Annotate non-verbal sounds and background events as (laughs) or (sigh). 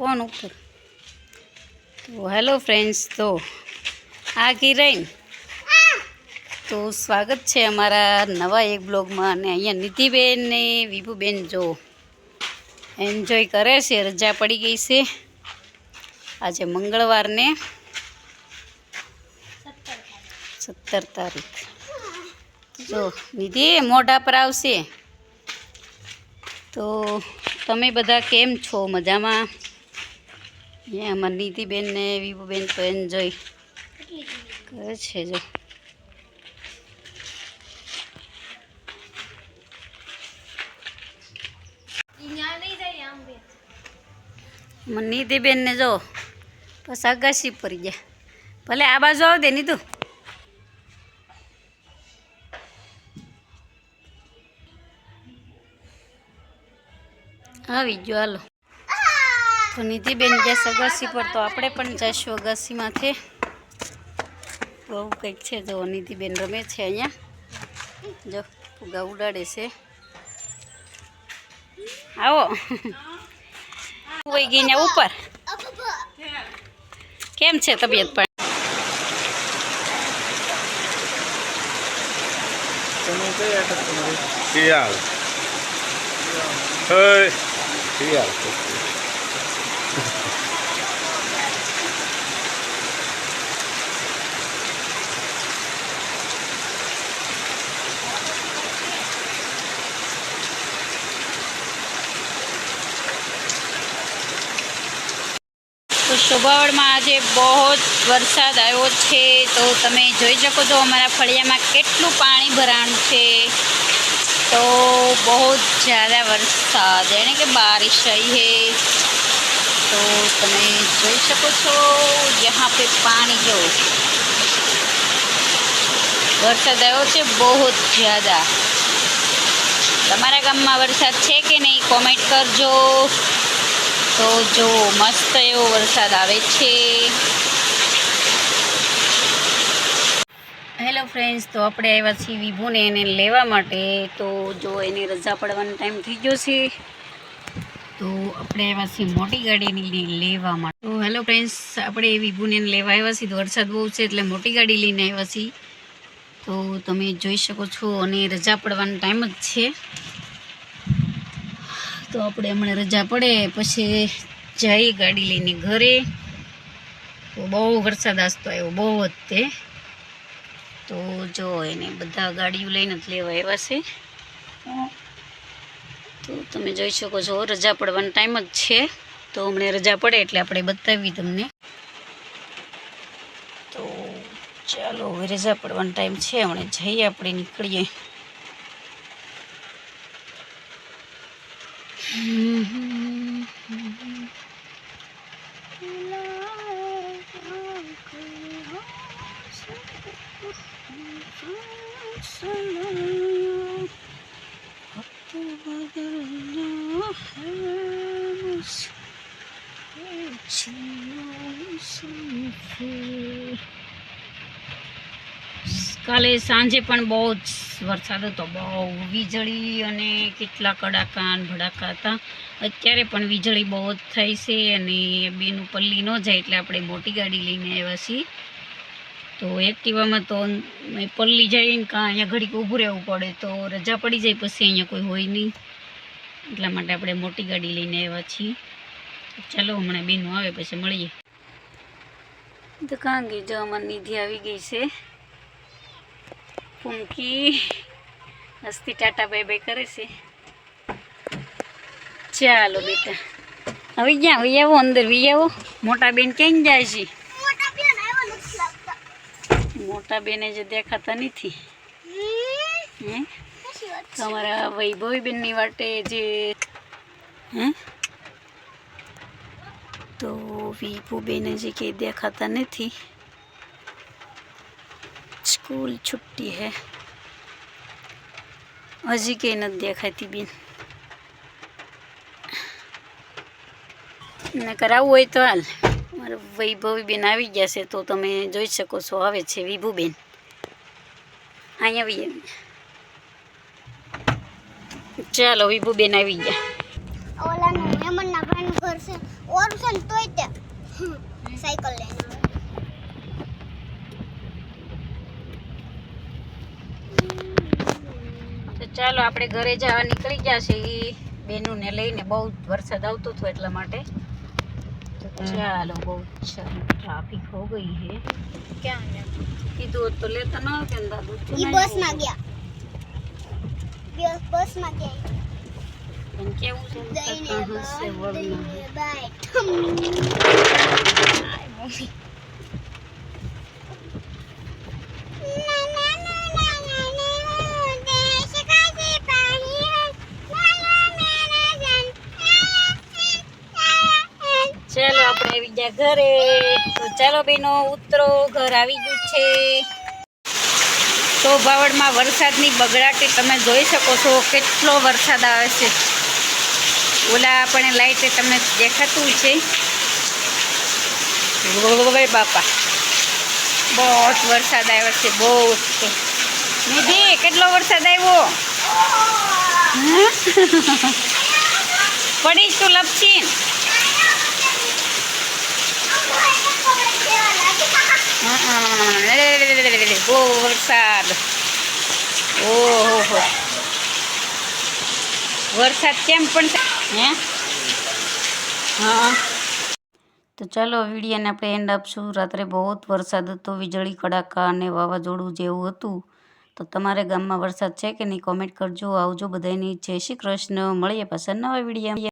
Phone ઉપર. તો hello friends, તો આ કિરણ. તો સ્વાગત છે અમારા નવા એક બ્લોગમાં અને અહીંયા નિધિબેન ને વિભુબેન જો એન્જોય કરે છે, રજા પડી ગઈ છે. આજે મંગળવારને સત્તર તારીખ. જો નિધિ મોઢા પર આવશે. તો તમે બધા કેમ છો? મજામાં? અહીંયા અમારી નીતિબેન ને વિભુબેન તો એન્જોય કરે છે જો. નીતિબેન ને જો સગાસી અગાસી પડી ગયા ભલે આ બાજુ આવ દે નીતુ. આવી ગયો હાલો. તો નિધિબેન ગયા અગાસી પર તો આપણે પણ જઈશું અગાસીમાંથી. બહુ કંઈક છે, જો નિધિબેન રમે છે અહીંયા. જો, ફુગા ઉડાડે છે. આવો. વહી ગઈને ઉપર. કેમ છે તબિયત પણ? શિયાળ શિયાળ સુભાવળમાં આજે બહુ જ વરસાદ આવ્યો છે, તો તમે જોઈ શકો છો અમારા ફળિયામાં કેટલું પાણી ભરાણ છે. તો બહુ જ જ્યાદા વરસાદ એને કે બારિશ આવી હે. તો તમે જોઈ શકો છો જ્યાં પે પાણી જો. વરસાદ આવ્યો છે બહુ જ જ્યાદા. તમારા ગામમાં વરસાદ છે કે નહીં, કોમેન્ટ કરજો. તો જો મસ્ત એવો વરસાદ આવે છે. હેલો ફ્રેન્ડ્સ, તો આપણે આવ્યા છીએ વિભુને એને લેવા માટે. તો જો એને રજા પડવાનો ટાઈમ થઈ ગયો છે. તો આપણે આવ્યા છીએ મોટી ગાડીની લેવા માટે. તો હેલો ફ્રેન્ડ્સ, આપણે વિભુને એને લેવા આવ્યા છીએ. તો વરસાદ બહુ છે એટલે મોટી ગાડી લઈને આવ્યા છીએ. તો તમે જોઈ શકો છો અને રજા પડવાનો ટાઈમ જ છે. તો આપણે હમણાં રજા પડે, પછી જઈ ગાડી લઈને ઘરે. તો બહુ વરસાદ આસતો આવ્યો, બહુ જ તે. તો જો એને બધા ગાડીઓ લઈને જ લેવા આવ્યા છે. તો તમે જોઈ શકો છો, રજા પડવાનો ટાઈમ જ છે. તો હમણાં રજા પડે એટલે આપણે બતાવી તમને. તો ચાલો, હવે રજા પડવાનો ટાઈમ છે, હમણાં જઈએ આપણે નીકળીએ. કાલે સાંજે પણ બહુ જ વરસાદ હતો, બહુ વીજળી અને કેટલા કડાકા અને ભડાકા હતા. અત્યારે પણ વીજળી બહુ જ થઈ છે અને બેનું પલ્લી ન જાય એટલે આપણે મોટી ગાડી લઈને આવ્યા છીએ. તો એક્ટિવામાં તો પલ્લી જઈને કાં અહીંયા ઘડીક ઊભું રહેવું પડે તો રજા પડી જાય પછી અહીંયા કોઈ હોય નહીં. એટલા માટે આપણે મોટી ગાડી લઈને આવ્યા છીએ. ચાલો હમણાં બેનું આવે પછી મળીએ. તો કાંગી જો અમારી નિધિ આવી ગઈ છે. ફૂમકી હસ્તી ટાટા બાય બાય કરે છે ચાલો બેટા હવે ક્યાં વી આવો અંદર વી આવો મોટા બેન ક્યાં જાય છે મોટા બેને જે દેખાતા નથી હે તમારા વૈભવી બેનની વાટે જે હે તો વિભુ બેને જે કંઈ દેખાતા નથી સ્કૂલ છુટ્ટી હે હજી કંઈ નથી દેખાતી બેન ને કરાવવું હોય તો હાલ મારા વૈભવી બેન આવી ગયા છે તો તમે જોઈ શકો છો આવે છે વિભુબેન અહીંયા આવી આવી ચાલો વિભુબેન આવી ગયા ઓલાનું ઘર છે ઓર છે ને સાયકલ લઈને ચાલો આપણે ઘરે જવા નીકળી ગયા છે. એ બેનુંને લઈને બહુ વરસાદ આવતો હતો એટલા માટે. તો ચાલો બહુ ટ્રાફિક હો ગઈ હે. ક્યાં કીધું તો લેતા ન કે દાદુ ઈ બસમાં ગયા. બસમાં ગયા. પણ કેવું છે? દઈને બસ હશે વળના. બાય ચાલો આપણે આવી ગયા ઘરે. તો ચાલો બેનો, ઉતરો, ઘર આવી ગયું છે. તો બાવળમાં વરસાદની બગડાટી તમે જોઈ શકો છો, કેટલો વરસાદ આવે છે. ઓલા આપણે લાઈટે તમને દેખાતું છે. બાપા બહુ વરસાદ આવ્યો છે બહુ નિધિ, કેટલો વરસાદ આવ્યો? (laughs) પડીશ તું બહુ વરસાદ. ઓહો વરસાદ કેમ પણ? હે? હા. તો ચાલો, વિડીયાને આપણે એન્ડ આપશું. રાત્રે બહુ જ વરસાદ હતો, વીજળી, કડાકા અને વાવાઝોડું જેવું હતું. તો તમારે ગામમાં વરસાદ છે કે નહીં કોમેન્ટ કરજો. આવજો બધાની જય શ્રી કૃષ્ણ. મળીએ પાછા નવા વીડિયો